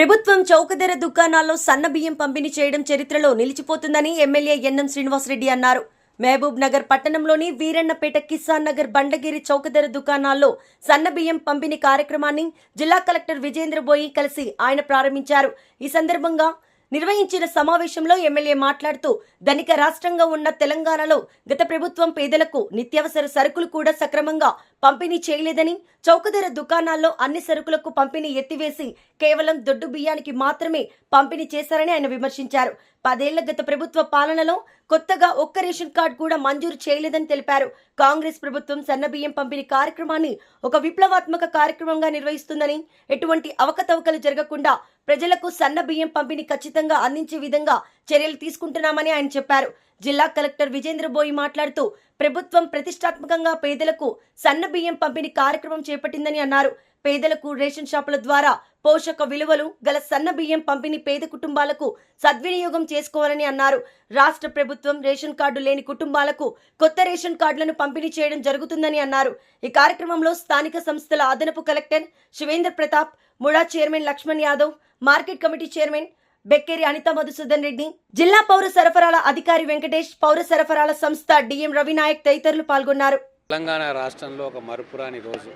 ప్రభుత్వం చౌకధర దుకాణాల్లో సన్న బియ్యం పంపిణీ చేయడం చరిత్రలో నిలిచిపోతుందని ఎమ్మెల్యే ఎన్ఎం శ్రీనివాసరెడ్డి అన్నారు. మహబూబ్ నగర్ పట్టణంలోని వీరన్నపేట కిసాన్ నగర్ బండగిరి చౌకధర దుకాణాల్లో సన్న బియ్యం పంపిణీ కార్యక్రమాన్ని జిల్లా కలెక్టర్ విజేంద్ర బోయి కలిసి ఆయన ప్రారంభించారు. ఈ సందర్భంగా నిర్వహించిన సమావేశంలో ఎమ్మెల్యే మాట్లాడుతూ ధనిక రాష్ట్రంగా ఉన్న తెలంగాణలో గత ప్రభుత్వం పేదలకు నిత్యావసర సరుకులు కూడా సక్రమంగా పంపిణీ చేయలేదని చౌకధర దుకాణాల్లో అన్ని సరుకులకు పంపిణీ ఎత్తివేసి కేవలం దొడ్డు బియ్యానికి మాత్రమే పంపిణీ చేశారని ఆయన విమర్శించారు. పదేళ్ళ గత ప్రభుత్వ పాలనలో కొత్తగా ఒక్క రేషన్ కార్డు కూడా మంజూరు చేయలేదని తెలిపారు. కాంగ్రెస్ ప్రభుత్వం సన్నబియ్యం పంపిణీ కార్యక్రమాన్ని ఒక విప్లవాత్మక కార్యక్రమంగా నిర్వహిస్తుందని ఎటువంటి అవకతవకలు జరగకుండా ప్రజలకు సన్న బియ్యం పంపిణీ ఖచ్చితంగా అందించే విధంగా చర్యలు తీసుకుంటున్నామని ఆయన చెప్పారు. జిల్లా కలెక్టర్ విజేంద్ర బోయి మాట్లాడుతూ ప్రభుత్వం ప్రతిష్టాత్మకంగా పేదలకు సన్న బియ్యం పంపిణీ కార్యక్రమం చేపట్టిందని అన్నారు. పేదలకు రేషన్ షాపుల ద్వారా పోషక విలువలు గల సన్న బియ్యం పంపిణీ పేద కుటుంబాలకు సద్వినియోగం చేసుకోవాలని అన్నారు. రాష్ట్ర ప్రభుత్వం రేషన్ కార్డు లేని కుటుంబాలకు కొత్త రేషన్ కార్డులను పంపిణీ చేయడం జరుగుతుందని అన్నారు. ఈ కార్యక్రమంలో స్థానిక సంస్థల అదనపు collector Shivendra Pratap MUDA chairman Lakshman Yadav market committee chairman Bekkeri Anitha Madhusudan Reddy జిల్లా పౌర సరఫరాల అధికారి వెంకటేష్ పౌర సరఫరాల సంస్థ డిఎం రవినాయక్ తదితరులు పాల్గొన్నారు. తెలంగాణ రాష్ట్రంలో ఒక మరుపురాని రోజు.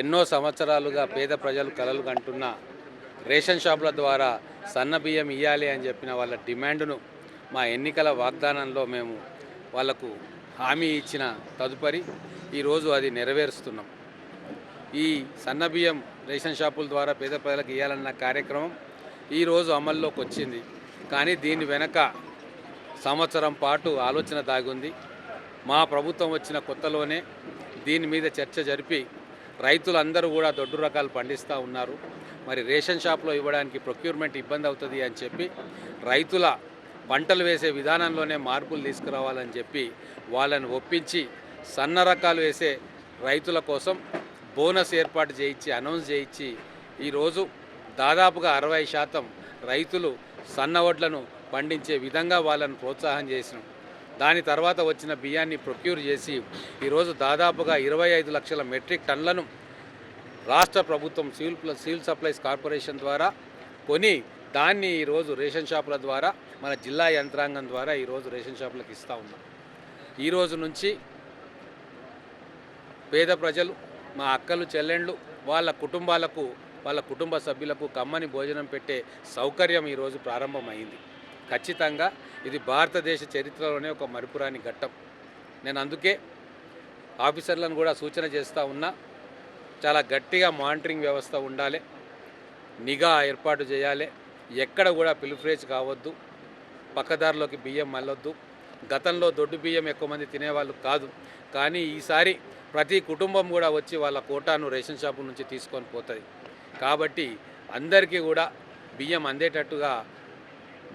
ఎన్నో సంవత్సరాలుగా పేద ప్రజలు కలలు కంటున్న రేషన్ షాపుల ద్వారా సన్న బియ్యం ఇవ్వాలి అని చెప్పిన వాళ్ళ డిమాండ్ను మా ఎన్నికల వాగ్దానంలో మేము వాళ్ళకు హామీ ఇచ్చిన తదుపరి ఈరోజు అది నెరవేరుస్తున్నాం. ఈ సన్న బియ్యం రేషన్ షాపుల ద్వారా పేద ప్రజలకు ఇవ్వాలన్న కార్యక్రమం ఈరోజు అమల్లోకి వచ్చింది. కానీ దీని వెనక సంవత్సరం పాటు ఆలోచన దాగుంది. మా ప్రభుత్వం వచ్చిన కొత్తలోనే దీని మీద చర్చ జరిపి రైతులందరూ కూడా దొడ్డు రకాలు పండిస్తూ ఉన్నారు. మరి రేషన్ షాప్లో ఇవ్వడానికి ప్రొక్యూర్మెంట్ ఇబ్బంది అవుతుంది అని చెప్పి రైతుల పంటలు వేసే విధానంలోనే మార్పులు తీసుకురావాలని చెప్పి వాళ్ళని ఒప్పించి సన్న రకాలు వేసే రైతుల కోసం బోనస్ ఏర్పాటు చేయించి అనౌన్స్ చేయించి ఈరోజు దాదాపుగా అరవై శాతం రైతులు సన్న వడ్లను పండించే విధంగా వాళ్ళని ప్రోత్సాహం చేసినాం. దాని తర్వాత వచ్చిన బియ్యాన్ని ప్రొక్యూర్ చేసి ఈరోజు దాదాపుగా ఇరవై ఐదు లక్షల మెట్రిక్ టన్లను రాష్ట్ర ప్రభుత్వం civil plus civil supplies corporation ద్వారా కొని దాన్ని ఈరోజు రేషన్ షాపుల ద్వారా మన జిల్లా యంత్రాంగం ద్వారా ఈరోజు రేషన్ షాపులకు ఇస్తూ ఉన్నాం. ఈరోజు నుంచి పేద ప్రజలు మా అక్కలు చెల్లెండ్లు వాళ్ళ కుటుంబాలకు వాళ్ళ కుటుంబ సభ్యులకు కమ్మని భోజనం పెట్టే సౌకర్యం ఈరోజు ప్రారంభమైంది. ఖచ్చితంగా ఇది భారతదేశ చరిత్రలోనే ఒక మరుపురాని ఘట్టం. నేను అందుకే ఆఫీసర్లను కూడా సూచన చేస్తూ ఉన్నా చాలా గట్టిగా మానిటరింగ్ వ్యవస్థ ఉండాలి నిఘా ఏర్పాటు చేయాలి ఎక్కడ కూడా పిలుఫ్రేజ్ కావద్దు పక్కదారిలోకి బియ్యం మళ్ళొద్దు గతంలో దొడ్డు బియ్యం ఎక్కువ మంది తినేవాళ్ళు కాదు కానీ ఈసారి ప్రతి కుటుంబం కూడా వచ్చి వాళ్ళ కోటాను రేషన్ షాపు నుంచి తీసుకొని పోతుంది. కాబట్టి అందరికీ కూడా బియ్యం అందేటట్టుగా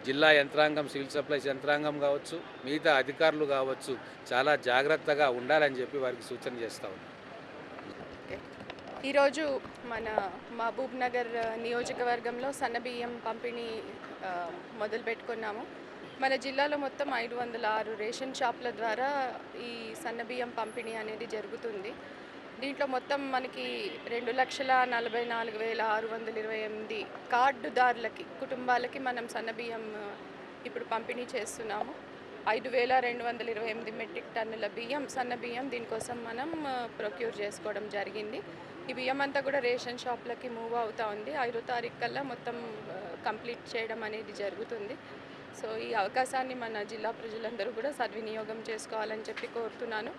జిల్లా యంత్రాంగం సివిల్ సప్లైస్ యంత్రాంగం కావచ్చు మిగతా అధికారులు కావచ్చు చాలా జాగ్రత్తగా ఉండాలని చెప్పి వారికి సూచన చేస్తా ఉన్నాం. ఈరోజు మన మహబూబ్ నగర్ నియోజకవర్గంలో సన్నబియ్యం పంపిణీ ఆ, మొదలు పెట్టుకున్నాము. మన జిల్లాలో మొత్తం ఐదు వందల ఆరు రేషన్ షాపుల ద్వారా ఈ సన్నబియ్యం పంపిణీ అనేది జరుగుతుంది. దీంట్లో మొత్తం మనకి రెండు లక్షల నలభై నాలుగు వేల ఆరు వందల ఇరవై ఎనిమిది కార్డుదారులకి కుటుంబాలకి మనం సన్నబియ్యం ఇప్పుడు పంపిణీ చేస్తున్నాము. ఐదు వేల రెండు వందల ఇరవై ఎనిమిది మెట్రిక్ టన్నుల బియ్యం సన్న బియ్యం దీనికోసం మనం ప్రొక్యూర్ చేసుకోవడం జరిగింది. ఈ బియ్యం అంతా కూడా రేషన్ షాప్లకి మూవ్ అవుతూ ఉంది. ఐదో తారీఖు కల్లా మొత్తం కంప్లీట్ చేయడం అనేది జరుగుతుంది. సో ఈ అవకాశాన్ని మన జిల్లా ప్రజలందరూ కూడా సద్వినియోగం చేసుకోవాలని చెప్పి కోరుతున్నాను.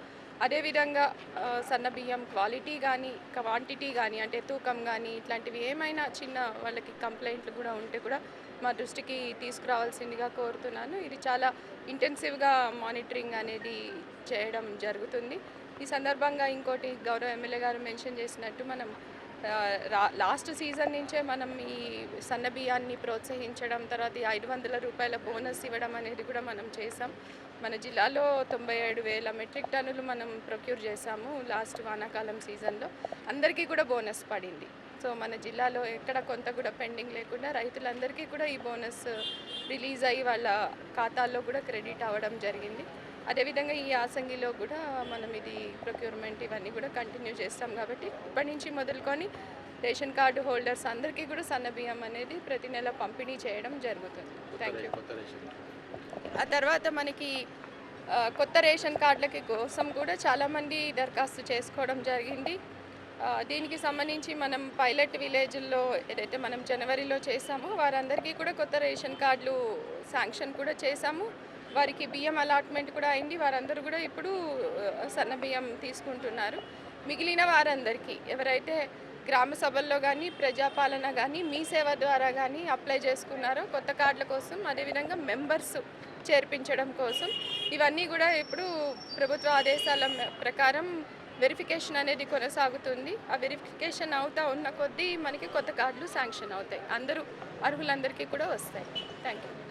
అదేవిధంగా సన్న బియ్యం క్వాలిటీ కానీ క్వాంటిటీ కానీ అంటే తూకం కానీ ఇట్లాంటివి ఏమైనా చిన్న వాళ్ళకి కంప్లైంట్లు కూడా ఉంటే కూడా మా దృష్టికి తీసుకురావాల్సిందిగా కోరుతున్నాను. ఇది చాలా ఇంటెన్సివ్గా మానిటరింగ్ అనేది చేయడం జరుగుతుంది. ఈ సందర్భంగా ఇంకోటి గౌరవ ఎమ్మెల్యే గారు మెన్షన్ చేసినట్టు మనం లాస్ట్ సీజన్ నుంచే మనం ఈ సన్న బియ్యాన్ని ప్రోత్సహించడం తర్వాత ఈ ఐదు వందల రూపాయల బోనస్ ఇవ్వడం అనేది కూడా మనం చేసాం మన జిల్లాలో తొంభై ఏడు వేల మెట్రిక్ టన్నులు మనం ప్రొక్యూర్ చేసాము లాస్ట్ వానాకాలం సీజన్లో. అందరికీ కూడా బోనస్ పడింది. సో మన జిల్లాలో ఎక్కడ కొంత కూడా పెండింగ్ లేకుండా రైతులందరికీ కూడా ఈ బోనస్ రిలీజ్ అయ్యి వాళ్ళ ఖాతాల్లో కూడా క్రెడిట్ అవ్వడం జరిగింది. అదేవిధంగా ఈ యాసంగిలో కూడా మనం ఇది ప్రొక్యూర్మెంట్ ఇవన్నీ కూడా కంటిన్యూ చేస్తాం కాబట్టి ఇప్పటి నుంచి మొదలుకొని రేషన్ కార్డు హోల్డర్స్ అందరికీ కూడా సన్న బియ్యం అనేది ప్రతి నెల పంపిణీ చేయడం జరుగుతుంది. థ్యాంక్ యూ ఆ తర్వాత మనకి కొత్త రేషన్ కార్డులకి కోసం కూడా చాలామంది దరఖాస్తు చేసుకోవడం జరిగింది. దీనికి సంబంధించి మనం పైలట్ విలేజ్ల్లో ఏదైతే మనం జనవరిలో చేసామో వారందరికీ కూడా కొత్త రేషన్ కార్డులు శాంక్షన్ కూడా చేశాము వారికి బియ్యం అలాట్మెంట్ కూడా అయింది. వారందరూ కూడా ఇప్పుడు సన్న బియ్యం తీసుకుంటున్నారు. మిగిలిన వారందరికీ ఎవరైతే గ్రామ సభల్లో కానీ ప్రజాపాలన కానీ మీ సేవ ద్వారా కానీ అప్లై చేసుకున్నారో కొత్త కార్డుల కోసం అదేవిధంగా మెంబర్స్ చేర్పించడం కోసం ఇవన్నీ కూడా ఇప్పుడు ప్రభుత్వ ఆదేశాల ప్రకారం వెరిఫికేషన్ అనేది కొనసాగుతుంది. ఆ వెరిఫికేషన్ అవుతా ఉన్న కొద్దీ మనకి కొత్త కార్డులు శాంక్షన్ అవుతాయి. అందరూ అర్హులందరికీ కూడా వస్తాయి. Thank you